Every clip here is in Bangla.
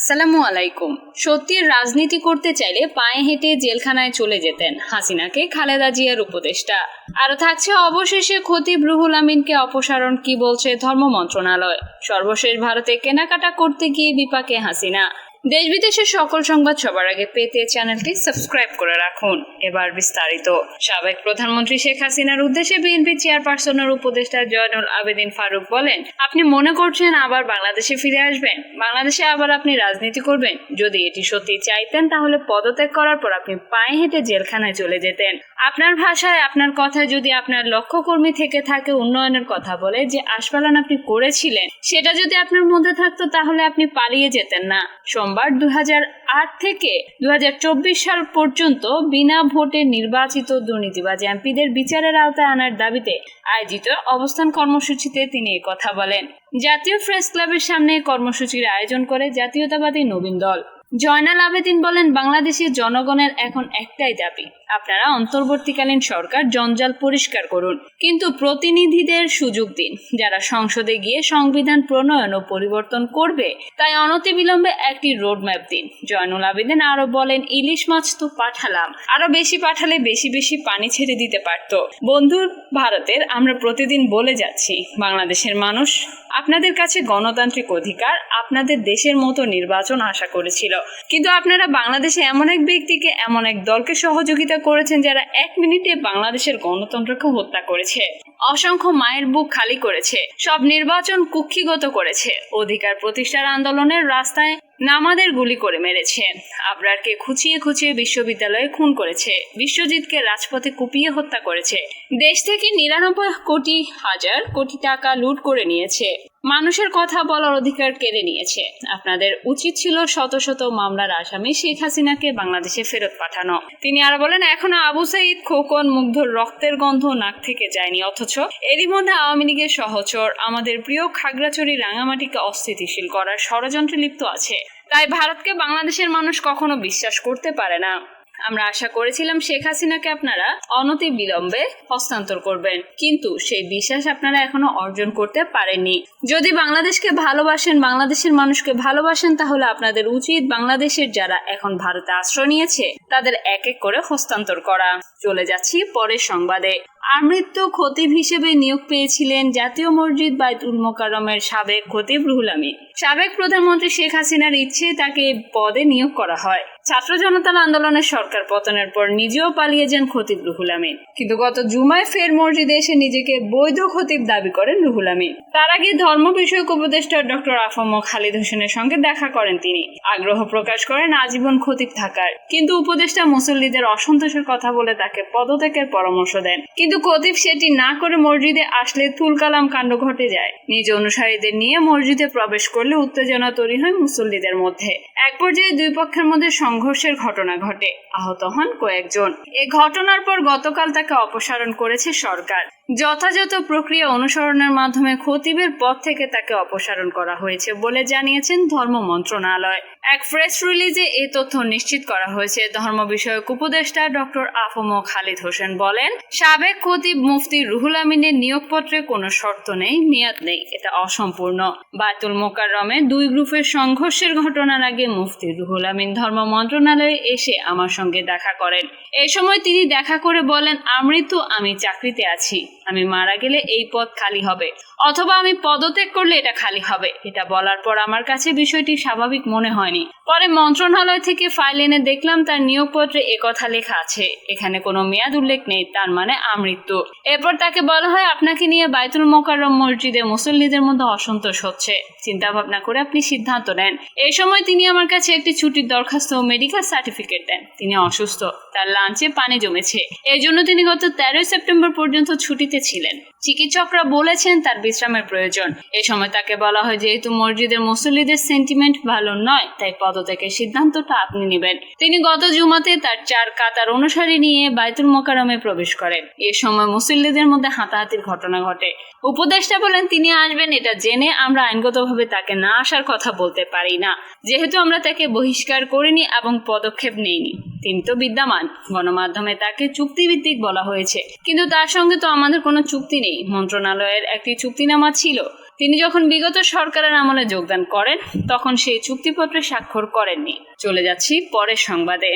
আসসালামু আলাইকুম। সত্যির রাজনীতি করতে চাইলে পায়ে হেঁটে জেলখানায় চলে যেতেন হাসিনাকে খালেদা জিয়ার উপদেষ্টা। আর থাকছে অবশেষে খতিব রুহুল আমিনকে অপসারণ, কি বলছে ধর্ম মন্ত্রণালয়? সর্বশেষ ভারতে কেনাকাটা করতে গিয়ে বিপাকে হাসিনা। দেশ বিদেশের সকল সংবাদ সবার আগে পেতে চ্যানেলটি সাবস্ক্রাইব করে রাখুন। এবার বিস্তারিত। সাবেক প্রধানমন্ত্রী শেখ হাসিনার উদ্দেশ্যে বিএনপি চেয়ারপারসনের উপদেষ্টা জয়নুল আবেদিন ফারুক বলেন, আপনি মনে করছেন আবার বাংলাদেশে ফিরে আসবেন? বাংলাদেশে আবার আপনি রাজনীতি করবেন? যদি এটি সত্যি চাইতেন, তাহলে পদত্যাগ করার পর আপনি পায়ে হেঁটে জেলখানায় চলে যেতেন। আপনার ভাষায়, আপনার কথায় যদি আপনার লক্ষ্য কর্মী থেকে থাকে উন্নয়নের কথা বলে যে আশপালন আপনি করেছিলেন, সেটা যদি আপনার মধ্যে থাকতো, তাহলে আপনি পালিয়ে যেতেন না। সোমবার দু থেকে দু হাজার চব্বিশ সাল পর্যন্ত বিনা ভোটে নির্বাচিত দুর্নীতিবাজ এমপিদের বিচারের আওতায় আনার দাবিতে আয়োজিত অবস্থান কর্মসূচিতে তিনি কথা বলেন। জাতীয় প্রেস ক্লাবের সামনে কর্মসূচির আয়োজন করে জাতীয়তাবাদী নবীন দল। জয়নাল আবেদিন বলেন, বাংলাদেশের জনগণের এখন একটাই দাবি, আপনারা অন্তর্বর্তীকালীন সরকার জঞ্জাল পরিষ্কার করুন। কিন্তু প্রতিনিধিদের সুযোগ দিন, যারা সংসদে গিয়ে সংবিধান প্রণয়ন ও পরিবর্তন করবে, তাই অনতিবিলম্বে একটি রোডম্যাপ দিন। জয়নুল আবেদিন আরও বলেন, ইলিশ মাছ তো পাঠালাম আরও বেশি পাঠালে বেশি বেশি পানি ছেড়ে দিতে পারতো। বন্ধুর ভারতের, আমরা প্রতিদিন বলে যাচ্ছি, বাংলাদেশের মানুষ আপনাদের কাছে গণতান্ত্রিক অধিকার, আপনাদের দেশের মতো নির্বাচন আশা করেছিল। কিন্তু আপনারা বাংলাদেশে এমন এক ব্যক্তিকে, এমন এক দলকে সহযোগিতা করেছেন যারা এক মিনিটে বাংলাদেশের গণতন্ত্রকে হত্যা করেছে। অসংখ্য মায়ের বুক খালি করেছে। সব নির্বাচন কুক্ষিগত করেছে। অধিকার প্রতিষ্ঠার আন্দোলনের রাস্তায় নামাদের গুলি করে মেরেছে। আবরারকে খুঁচিয়ে খুঁচিয়ে বিশ্ববিদ্যালয়ে খুন করেছে। বিশ্বজিৎকে রাজপথে কুপিয়ে হত্যা করেছে। দেশ থেকে নিরানব্বই কোটি হাজার কোটি টাকা লুট করে নিয়েছে। মানুষের কথা বলার অধিকার কেড়ে নিয়েছে। আপনাদের উচিত ছিল শত শত মামলার আসামি শেখ হাসিনাকে বাংলাদেশে ফেরত পাঠানো। তিনি আরও বলেন, এখনও আবু সাইদ খোকন মুগ্ধ রক্তের গন্ধ নাক থেকে যায়নি, অথচ এরই মধ্যে আওয়ামী লীগের সহচর আমাদের প্রিয় খাগড়াছড়ি রাঙামাটিকে অস্থিতিশীল করার ষড়যন্ত্রে লিপ্ত আছে। তাই ভারতকে বাংলাদেশের মানুষ কখনো বিশ্বাস করতে পারে না। আমরা আশা করেছিলাম শেখ হাসিনাকে আপনারা অনতি বিলম্বে হস্তান্তর করবেন। কিন্তু সেই বিশ্বাস আপনারা এখনও অর্জন করতে পারেননি। যদি বাংলাদেশকে ভালোবাসেন, বাংলাদেশের মানুষকে ভালোবাসেন, তাহলে আপনাদের উচিত বাংলাদেশের যারা এখন ভারতে আশ্রয় নিয়েছে, তাদের এক এক করে হস্তান্তর করা। চলে যাচ্ছি পরের সংবাদে। আমৃত্যু খতিব হিসেবে নিয়োগ পেয়েছিলেন জাতীয় মসজিদ বাইতুল মোকাররমের সাবেক খতিব রুহুল আমিন। সাবেক প্রধানমন্ত্রী শেখ হাসিনার ইচ্ছে তাকে পদে নিয়োগ করা হয়। ছাত্র জনতার আন্দোলনের সরকার পতনের পর নিজেও পালিয়ে যান খতিব রুহুল আমিন। কিন্তু গত জুমায় ফের মসজিদে এসে নিজেকে বৈধ খতিব দাবি করেন রুহুল আমিন। তার আগে ধর্ম বিষয়ক উপদেষ্টা ডক্টর আফম খালিদ হোসেনের সঙ্গে দেখা করেন তিনি। আগ্রহ প্রকাশ করেন আজীবন খতিব থাকার। কিন্তু উপদেষ্টা মুসল্লিদের অসন্তোষের কথা বলে তাকে পদত্যাগের পরামর্শ দেন। কিন্তু খতিব সেটি না করে মসজিদে আসলে তুলকালাম কাণ্ড ঘটে যায়। নিজ অনুসারীদের নিয়ে মসজিদে প্রবেশ করলে উত্তেজনা তৈরি হয় মুসল্লিদের মধ্যে। এক পর্যায়ে দুই পক্ষের মধ্যে সংঘর্ষের ঘটনা ঘটে। আহত হন কয়েকজন। এ ঘটনার পর গতকাল তাকে অপসারণ করেছে সরকার। যথাযথ প্রক্রিয়া অনুসরণের মাধ্যমে খতিবের পদ থেকে তাকে অপসারণ করা হয়েছে বলে জানিয়েছেন ধর্ম মন্ত্রণালয়। এক প্রেস রিলিজে এই তথ্য নিশ্চিত করা হয়েছে। ধর্ম বিষয়ক উপদেষ্টা ডক্টর আফম খালিদ হোসেন বলেন, সাবেক খতিব মুফতি রুহুল আমিনের নিয়োগপত্রে কোনো শর্ত নেই, মেয়াদ নেই, এটা অসম্পূর্ণ। বায়তুল মোকাররমে দুই গ্রুপের সংঘর্ষের ঘটনার আগে মুফতি রুহুল আমিন ধর্ম মন্ত্রণালয়ে এসে আমার সঙ্গে দেখা করেন। এ সময় তিনি দেখা করে বলেন, আমৃত্যু, আমি চাকরিতে আছি। আমি মারা গেলে এই পদ খালি হবে। অথবা আমি পদত্যাগ করলে এটা খালি হবে। এটা বলার পর আমার কাছে বিষয়টি স্বাভাবিক মনে হয়নি। পরে মন্ত্রণালয় থেকে ফাইল এনে দেখলাম তার নিয়োগপত্রে একথা লেখা আছে। এখানে কোনো মেয়াদ উল্লেখ নেই, তার মানে আমৃত্যু। এরপর তাকে বলা হয়, আপনাকে নিয়ে বাইতুল মোকাররম মসজিদে মুসল্লিদের মধ্যে অসন্তোষ হচ্ছে। চিন্তা ভাবনা করে আপনি সিদ্ধান্ত নেন। এই সময় তিনি আমার কাছে একটি ছুটির দরখাস্ত ও মেডিকেল সার্টিফিকেট দেন। তিনি অসুস্থ। তার লাঞ্চে পানি জমেছে। এই জন্য তিনি গত তেরোই সেপ্টেম্বর পর্যন্ত ছুটিতে ছিলেন। চিকিৎসকরা বলেছেন তার বিশ্রামের প্রয়োজন। এ সময় তাকে বলা হয় যেহেতু মসজিদের মুসল্লিদের সেন্টিমেন্ট ভালো নয়, তাই পদত্যাগের সিদ্ধান্তটা আপনি নেবেন। তিনি গত জুমাতে তার চার কাতার অনুসারী নিয়ে বাইতুল মোকারমে প্রবেশ করেন। এ সময় মুসল্লিদের মধ্যে হাতাহাতির ঘটনা ঘটে। উপদেষ্টা বলেন, তিনি আসবেন, এটা জেনে আমরা আইনগতভাবে তাকে না আসার কথা বলতে পারি না। যেহেতু আমরা তাকে বহিষ্কার করিনি এবং পদক্ষেপ নেইনি। তিনি তো বিদ্যমান। গণমাধ্যমে তাকে চুক্তিভিত্তিক বলা হয়েছে। কিন্তু তার সঙ্গে তো আমাদের কোনো চুক্তি নেই। মন্ত্রণালয়ের একটি চুক্তিনামা ছিল। তিনি যখন বিগত সরকারের আমলে যোগদান করেন, তখন সেই চুক্তিপত্রে স্বাক্ষর করেননি। চলে যাচ্ছি পরের সংবাদে।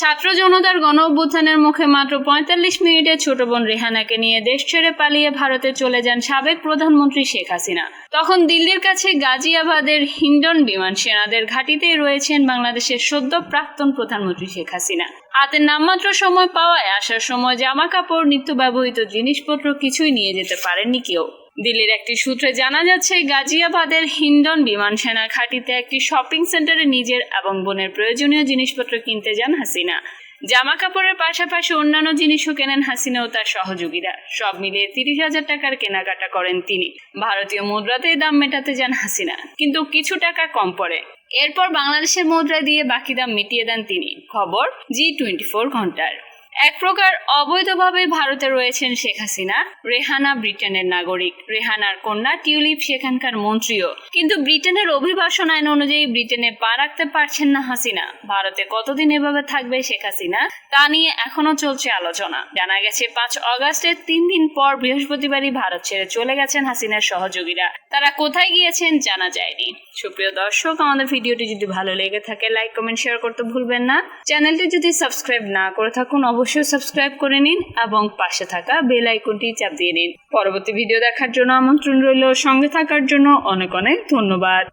ছাত্র জনতার গণ অভ্যুত্থানের মুখে মাত্র পঁয়তাল্লিশ মিনিটে ছোট বোন রেহানাকে নিয়ে দেশ ছেড়ে পালিয়ে ভারতে চলে যান সাবেক প্রধানমন্ত্রী শেখ হাসিনা। তখন দিল্লির কাছে গাজিয়াবাদের হিন্ডন বিমান সেনাদের ঘাঁটিতেই রয়েছেন বাংলাদেশের সদ্য প্রাক্তন প্রধানমন্ত্রী শেখ হাসিনা। হাতে নামমাত্র সময় পাওয়ায় আসার সময় জামা কাপড় নিত্য ব্যবহৃত জিনিসপত্র কিছুই নিয়ে যেতে পারেননি কেউ। দিল্লির একটি সূত্রে জানা যাচ্ছে, গাজিয়াবাদের হিন্ডন বিমান সেনা ঘাঁটিতে একটি শপিং সেন্টারে নিজের এবং বোনের প্রয়োজনীয় জিনিসপত্র কিনতে যান হাসিনা। জামা কাপড়ের পাশাপাশি অন্যান্য জিনিসও কেনেন হাসিনা ও তার সহযোগীরা। সব মিলিয়ে তিরিশ হাজার টাকার কেনাকাটা করেন তিনি। ভারতীয় মুদ্রাতেই দাম মেটাতে যান হাসিনা। কিন্তু কিছু টাকা কম পড়ে। এরপর বাংলাদেশের মুদ্রা দিয়ে বাকি দাম মিটিয়ে দেন তিনি। খবর জি টোয়েন্টি ফোর ঘণ্টার। এক প্রকার অবৈধভাবে ভারতে রয়েছেন শেখ হাসিনা, রেহানা ব্রিটেনের নাগরিক। রেহানার কন্যা টিউলিপ সেখানকার মন্ত্রীও। কিন্তু ব্রিটেনের অভিবাসন আইন অনুযায়ী ব্রিটেনে পা রাখতে পারছেন না হাসিনা। ভারতে কতদিন এভাবে থাকবে শেখ হাসিনা, তা নিয়ে এখনও চলছে আলোচনা। জানা গেছে, পাঁচ অগাস্টের তিন দিন পর বৃহস্পতিবারই ভারত ছেড়ে চলে গেছেন হাসিনার সহযোগীরা। তারা কোথায় গিয়েছেন জানা যায়নি। সুপ্রিয় দর্শক, আমাদের ভিডিওটি যদি ভালো লেগে থাকে, লাইক, কমেন্ট, শেয়ার করতে ভুলবেন না। চ্যানেলটি যদি সাবস্ক্রাইব না করে থাকুন অবশ্যই সাবস্ক্রাইব করে নিন এবং পাশে থাকা বেল আইকনটি চাপ দিয়ে নিন। পরবর্তী ভিডিও দেখার জন্য আমন্ত্রণ রইল। সঙ্গে থাকার জন্য অনেক অনেক ধন্যবাদ।